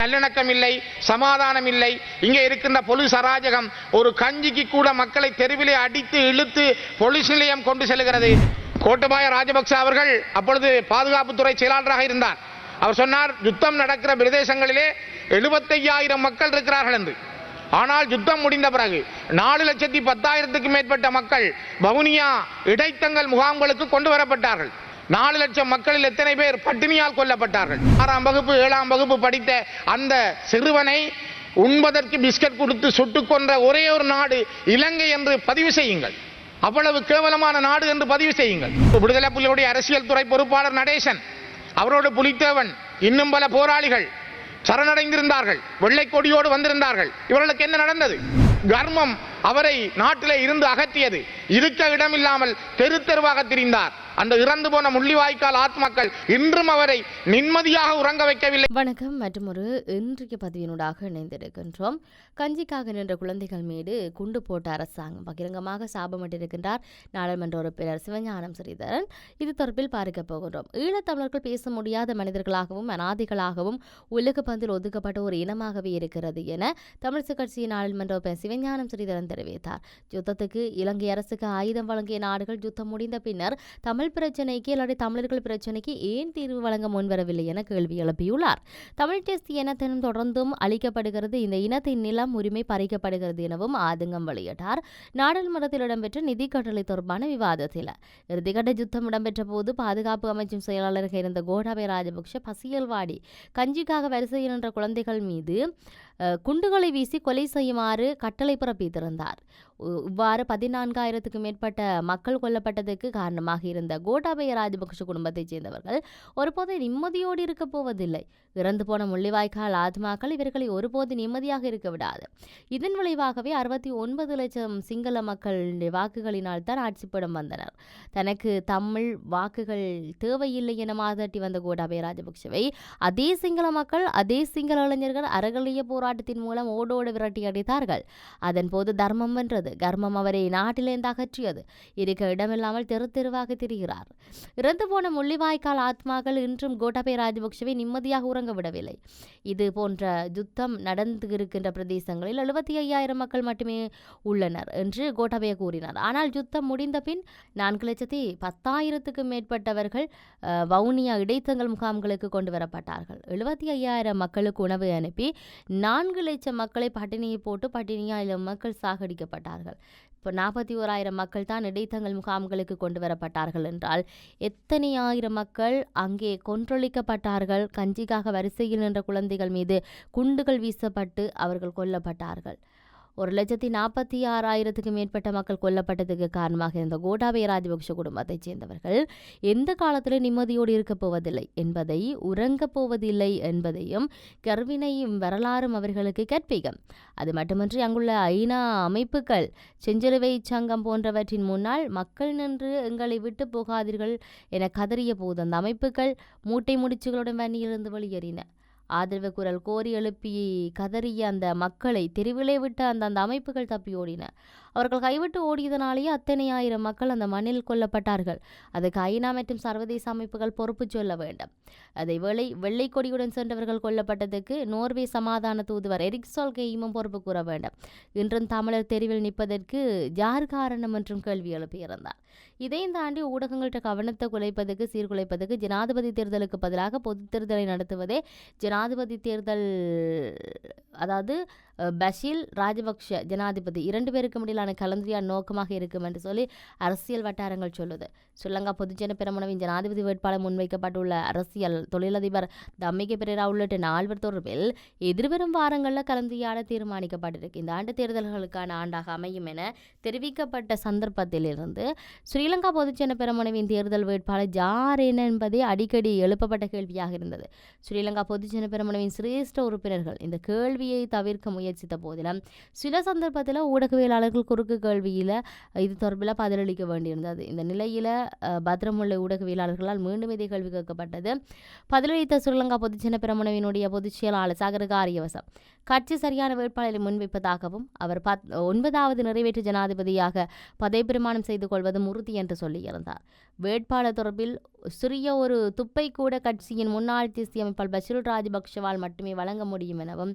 நல்லிணக்கம் இல்லை சமாதானம் இல்லை இங்கே இருக்கின்ற பொலிஸ் அராஜகம் ஒரு கஞ்சிக்கு கூட மக்களை தெருவிலே அடித்து இழுத்து பொலிஸ் நிலையம் கொண்டு செல்கிறது. கோட்டபாய ராஜபக்ச அவர்கள் அப்பொழுது பாதுகாப்புத்துறை செயலாளராக இருந்தார். அவர் சொன்னார் யுத்தம் நடக்கிற பிரதேசங்களிலே எழுபத்தையாயிரம் மக்கள் இருக்கிறார்கள் என்று. ஆனால் யுத்தம் முடிந்த பிறகு நாலு லட்சத்தி பத்தாயிரத்துக்கு மேற்பட்ட மக்கள் வவுனியா இடைத்தங்கள் முகாம்களுக்கு கொண்டு வரப்பட்டார்கள். நாலு லட்சம் மக்களில் எத்தனை பேர் பட்டினியால் கொல்லப்பட்டார்கள்? ஆறாம் வகுப்பு ஏழாம் வகுப்பு படித்த அந்த சிறுவனை உண்பதற்கு பிஸ்கட் கொடுத்து சுட்டுக் கொன்ற ஒரே ஒரு நாடு இலங்கை என்று பதிவு செய்யுங்கள். அவ்வளவு கேவலமான நாடு என்று பதிவு செய்யுங்கள். விடுதலை புலிகளுடைய அரசியல் துறை பொறுப்பாளர் நடேசன் அவரோடு புலித்தேவன் இன்னும் பல போராளிகள் சரணடைந்திருந்தார்கள் வெள்ளை கொடியோடு வந்திருந்தார்கள். இவர்களுக்கு என்ன நடந்தது? கர்மம் அவரை நாட்டிலே இருந்து அகற்றியது. இருக்க இடமில்லாமல் தெரு தெருவாக திரிந்தார். அந்த இறந்து போன முள்ளிவாய்க்கால் ஆத்மாக்கள் இன்றும் அவரை நிம்மதியாக உறங்க வைக்கவில்லை. வணக்கம் மற்றும் ஒரு இன்றைய பதிவினூடாக இணைந்திருக்கின்றோம். கஞ்சிக்காக நின்ற குழந்தைகள் மீது குண்டு போட்ட அரசாங்கம் பகிரங்கமாக சாபமிட்டிருக்கின்றார் நாடாளுமன்ற உறுப்பினர் சிவஞானம் ஸ்ரீதரன். இது தொடர்பில் பார்க்க போகின்றோம். ஈழத்தமிழர்கள் பேச முடியாத மனிதர்களாகவும் அனாதிகளாகவும் உலக பந்தில் ஒதுக்கப்பட்ட ஒரு இனமாகவே இருக்கிறது என தமிழிசை கட்சியின் நாடாளுமன்ற உறுப்பினர் சிவஞானம் ஸ்ரீதரன் தெரிவித்தார். யுத்தத்துக்கு இலங்கை அரசுக்கு ஆயுதம் வழங்கிய நாடுகள் யுத்தம் முடிந்த பின்னர் தமிழ் பிரச்சனைக்கு இல்லாட்டி தமிழர்கள் பிரச்சனைக்கு ஏன் தீர்வு வழங்க முன்வரவில்லை என கேள்வி எழுப்பியுள்ளார். தமிழ் டெஸ்ட் இனத்தினம் தொடர்ந்தும் அளிக்கப்படுகிறது இந்த இனத்தின் நிலம் உரிமை பறிக்கப்படுகிறது எனவும் ஆதங்கம் வெளியிட்டார். நாடாளுமன்றத்தில் இடம்பெற்ற நிதி கட்டளை தொடர்பான விவாதத்தில் இறுதிக்கட்ட யுத்தம் இடம்பெற்ற போது பாதுகாப்பு அமைச்சும் செயலாளராக இருந்த கோடாபய ராஜபக்ஷ பசியல்வாடி கஞ்சிக்காக வரிசையில் நின்ற குழந்தைகள் மீது குண்டுகளை வீசி கொலை செய்யுமாறு கட்டளை பிறப்பித்திருந்தார். இவ்வாறு பதினான்காயிரத்துக்கு மேற்பட்ட மக்கள் கொல்லப்பட்டதற்கு காரணமாக இருந்த கோட்டாபய ராஜபக்ஷ குடும்பத்தைச் சேர்ந்தவர்கள் ஒருபோது நிம்மதியோடு இருக்கப் போவதில்லை. இறந்து போன முள்ளிவாய்க்கால் ஆத்மாக்கள் இவர்களை ஒருபோது நிம்மதியாக இருக்க விடாது. இதன் விளைவாகவே அறுபத்தி ஒன்பது லட்சம் சிங்கள மக்களுடைய வாக்குகளினால் தான் ஆட்சிப்படம் வந்தனர். தனக்கு தமிழ் வாக்குகள் தேவையில்லை என மாதட்டி வந்த கோட்டாபய ராஜபக்ஷவை அதே சிங்கள மக்கள் அதே சிங்கள இளைஞர்கள் அறகலிய போராட்டத்தின் மூலம் ஓடோடு விரட்டி அடித்தார்கள். அதன் போது தர்மம் வென்றது. கர்மம் அவரை நாட்டிலிருந்து அகற்றியது. இருக்க இடமில்லாமல் தெரு தெருவாக திரிகிறார். இறந்து போன முள்ளிவாய்க்கால் ஆத்மாக்கள் இன்றும் கோட்டாபய ராஜபக்சவை நிம்மதியாக உறங்க விடவில்லை. இது போன்ற யுத்தம் நடந்து இருக்கின்ற பிரதேசங்களில் எழுபத்தி ஐயாயிரம் மக்கள் மட்டுமே உள்ளனர் என்று கோட்டாபய கூறினார். ஆனால் யுத்தம் முடிந்த பின் நான்கு லட்சத்தி பத்தாயிரத்துக்கும் மேற்பட்டவர்கள் வவுனியா இடைத்தங்கள் முகாம்களுக்கு கொண்டு வரப்பட்டார்கள். எழுபத்தி ஐயாயிரம் மக்களுக்கு உணவு அனுப்பி நான்கு லட்சம் மக்களை பட்டினியை போட்டு பட்டினியாயிரம் மக்கள் சாகடிக்கப்பட்டார்கள். இப்போ நாற்பத்தி ஓராயிரம் மக்கள் தான் இடைத்தங்கள் முகாம்களுக்கு கொண்டு வரப்பட்டார்கள் என்றால் எத்தனை ஆயிரம் மக்கள் அங்கே கொன்றொழிக்கப்பட்டார்கள்? கஞ்சிக்காக வரிசையில் நின்ற குழந்தைகள் மீது குண்டுகள் வீசப்பட்டு அவர்கள் கொல்லப்பட்டார்கள். ஒரு லட்சத்தி நாற்பத்தி ஆறாயிரத்துக்கு மேற்பட்ட மக்கள் கொல்லப்பட்டதுக்கு காரணமாக இருந்த கோட்டாபய ராஜபக்ஷ குடும்பத்தைச் சேர்ந்தவர்கள் எந்த காலத்திலும் நிம்மதியோடு இருக்கப் போவதில்லை என்பதை உறங்கப் போவதில்லை என்பதையும் கர்வினையும் வரலாறும் அவர்களுக்கு கற்பிக்கும். அது மட்டுமின்றி அங்குள்ள ஐநா அமைப்புகள் செஞ்சிலுவை சங்கம் போன்றவற்றின் முன்னால் மக்கள் நின்று எங்களை விட்டு போகாதீர்கள் என கதறிய போது அந்த அமைப்புகள் மூட்டை முடிச்சுகளுடன் வன்னியிலிருந்து வெளியேறின. ஆதரவு குரல் கோரி எழுப்பி கதறிய அந்த மக்களை தெருவிலே விட்ட அந்த அந்த அமைப்புகள் தப்பி ஓடின. அவர்கள் கைவிட்டு ஓடியதனாலேயே அத்தனை ஆயிரம் மக்கள் அந்த மண்ணில் கொல்லப்பட்டார்கள். அதுக்கு ஐநா மற்றும் சர்வதேச அமைப்புகள் பொறுப்பு சொல்ல வேண்டும். அதை வெள்ளை வெள்ளை கொடியுடன் சென்றவர்கள் கொல்லப்பட்டதுக்கு நோர்வே சமாதான தூதுவர் எரிக் சால்கேயும் பொறுப்பு கூற வேண்டும். இன்றும் தமிழர் தெருவில் நிற்பதற்கு யார் காரணம் என்றும் கேள்வி எழுப்பியிருந்தார். இதையும் தாண்டி ஊடகங்கள்கிட்ட கவனத்தை குலைப்பதற்கு சீர்குலைப்பதற்கு ஜனாதிபதி தேர்தலுக்கு பதிலாக பொது தேர்தலை நடத்துவதே ஜனாதிபதி தேர்தல் அதாவது பஷீல் ராஜபக்ஷ ஜனாதிபதி இரண்டு பேருக்கு இடையிலான கலந்துரையாடல் நோக்கமாக இருக்கும் என்று சொல்லி அரசியல் வட்டாரங்கள் சொல்லுது. ஸ்ரீலங்கா பொதுஜன பெருமனவின் ஜனாதிபதி வேட்பாளர் முன்வைக்கப்பட்டுள்ள அரசியல் தொழிலதிபர் தம்மிகை பெரேரா உள்ளிட்ட நால்வர் தொடர்பில் எதிர்வரும் வாரங்களில் கலந்துரையாட தீர்மானிக்கப்பட்டிருக்கு. இந்த ஆண்டு தேர்தல்களுக்கான ஆண்டாக அமையும் என தெரிவிக்கப்பட்ட சந்தர்ப்பத்திலிருந்து ஸ்ரீலங்கா பொதுஜன பெரமுனவின் தேர்தல் வேட்பாளர் யார் என்ன என்பதே அடிக்கடி எழுப்பப்பட்ட கேள்வியாக இருந்தது. ஸ்ரீலங்கா பொதுஜன பெரமுனவின் சிரேஷ்ட உறுப்பினர்கள் இந்த கேள்வியை தவிர்க்க முயற்சி முயற்சித்த போதிலும் சில சந்தர்ப்பத்தில் ஊடகவியலாளர்கள் குறுக்கு கேள்வியில் இது தொடர்பில் பதிலளிக்க வேண்டியிருந்தது. இந்த நிலையில் பத்திரமுள்ள ஊடகவியலாளர்களால் மீண்டும் இதே கேள்வி கேட்கப்பட்டது. பதிலளித்த ஸ்ரீலங்கா பொதுச்சின பிரமுனவினுடைய பொதுச் செயலாளர் சாகர காரியவசம். கட்சி சரியான வேட்பாளரை முன்வைப்பதாகவும் அவர் பத் ஒன்பதாவது நிறைவேற்று ஜனாதிபதியாக பதவி பிரமாணம் செய்து கொள்வதும் உறுதி என்று சொல்லியிருந்தார். வேட்பாளர் தொடர்பில் சிறிய ஒரு துப்பை கூட கட்சியின் முன்னாள் தேசிய அமைப்பால் பஷீர் ராஜபக்ஷவால் மட்டுமே வழங்க முடியும் எனவும்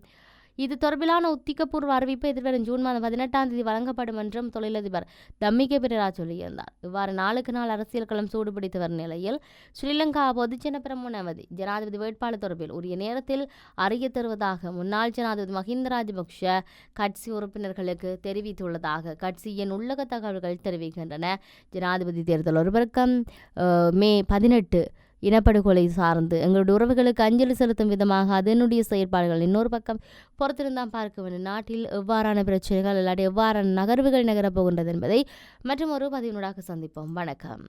இது தொடர்பிலான உத்திகபூர்வ அறிவிப்பு எதிர்வரும் ஜூன் மாதம் பதினெட்டாம் தேதி வழங்கப்படும் என்றும் தொழிலதிபர் தம்மிகை பெரரா சொல்லியிருந்தார். இவ்வாறு நாளுக்கு நாள் அரசியல் களம் சூடுபிடித்து வரும் நிலையில் ஸ்ரீலங்கா பொதுஜன பிரமுனவதி ஜனாதிபதி வேட்பாளர் தொடர்பில் உரிய நேரத்தில் அறிய தருவதாக முன்னாள் ஜனாதிபதி மஹிந்த ராஜபக்ஷ கட்சி உறுப்பினர்களுக்கு தெரிவித்துள்ளதாக கட்சியின் உள்ளக தகவல்கள் தெரிவிக்கின்றன. ஜனாதிபதி தேர்தல் ஒருவருக்கம் மே பதினெட்டு இனப்படுகொலை சார்ந்து. எங்களுடைய உறவுகளுக்கு அஞ்சலி செலுத்தும் விதமாக அதனுடைய செயற்பாடுகள் இன்னொரு பக்கம் பொறுத்திருந்தான் பார்க்க வேண்டும். நாட்டில் எவ்வாறான பிரச்சனைகள் இல்லாட்டி எவ்வாறான நகர்வுகள் நகரப் போகின்றது என்பதை மற்றும் ஒரு பதிவினூடாக சந்திப்போம். வணக்கம்.